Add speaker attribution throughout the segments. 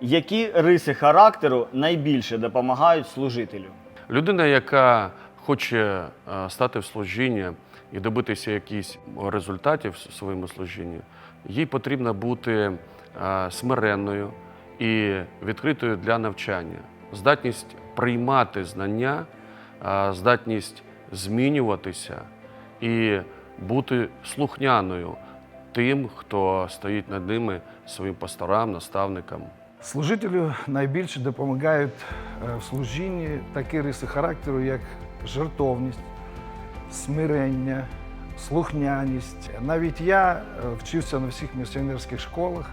Speaker 1: Які риси характеру найбільше допомагають служителю?
Speaker 2: Людина, яка хоче е, стати в служіння і добитися якихось результатів в своєму служінні, їй потрібно бути е, смиренною і відкритою для навчання, здатність приймати знання, е, здатність змінюватися і бути слухняною тим, хто стоїть над ними своїм пасторам, наставникам.
Speaker 3: Служителю найбільше допомагають е, в служінні такі риси характеру, як жертовність, смирення, слухняність. Навіть я е, вчився на всіх місіонерських школах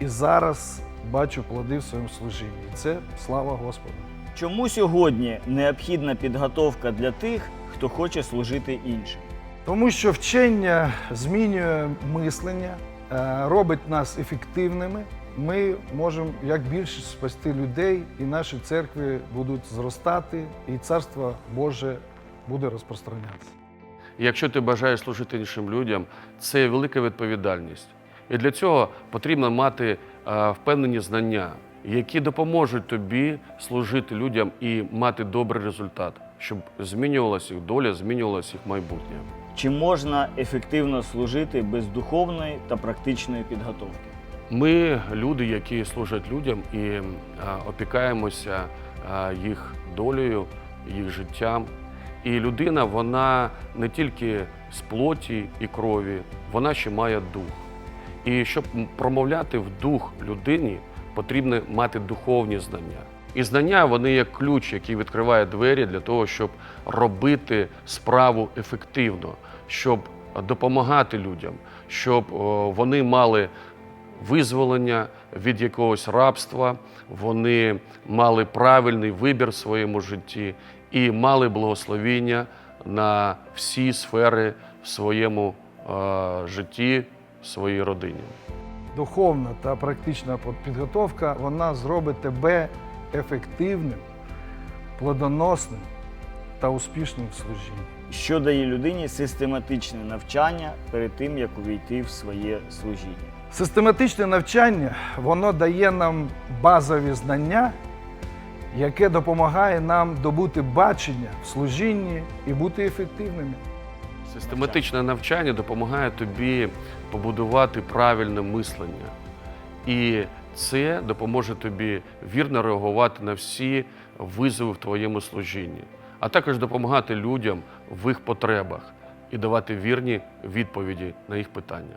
Speaker 3: і зараз бачу плоди в своєму служінні. Це слава Господу.
Speaker 1: Чому сьогодні необхідна підготовка для тих, хто хоче служити іншим?
Speaker 3: Тому що вчення змінює мислення, е, робить нас ефективними. Ми можемо як більше спасти людей, і наші церкви будуть зростати, і царство Боже буде розпространятися.
Speaker 2: Якщо ти бажаєш служити іншим людям, це велика відповідальність. І для цього потрібно мати е, впевнені знання, які допоможуть тобі служити людям і мати добрий результат, щоб змінювалася їх доля, змінювалося їх майбутнє.
Speaker 1: Чи можна ефективно служити без духовної та практичної підготовки?
Speaker 2: Ми люди, які служать людям і е, опікаємося е, їх долею, їх життям. І людина, вона не тільки з плоті і крові, вона ще має дух. І щоб промовляти в дух людині, потрібно мати духовні знання. І знання вони як ключ, який відкриває двері для того, щоб робити справу ефективно, щоб допомагати людям, щоб вони мали визволення від якогось рабства, вони мали правильний вибір в своєму житті і мали благословіння на всі сфери в своєму е, житті, в своїй родині.
Speaker 3: Духовна та практична підготовка вона зробить тебе ефективним, плодоносним та успішним в служінні.
Speaker 1: Що дає людині систематичне навчання перед тим, як увійти в своє служіння?
Speaker 3: Систематичне навчання воно дає нам базові знання, яке допомагає нам добути бачення в служінні і бути ефективними.
Speaker 2: Систематичне навчання допомагає тобі побудувати правильне мислення. І це допоможе тобі вірно реагувати на всі визови в твоєму служінні, а також допомагати людям в їх потребах і давати вірні відповіді на їх питання.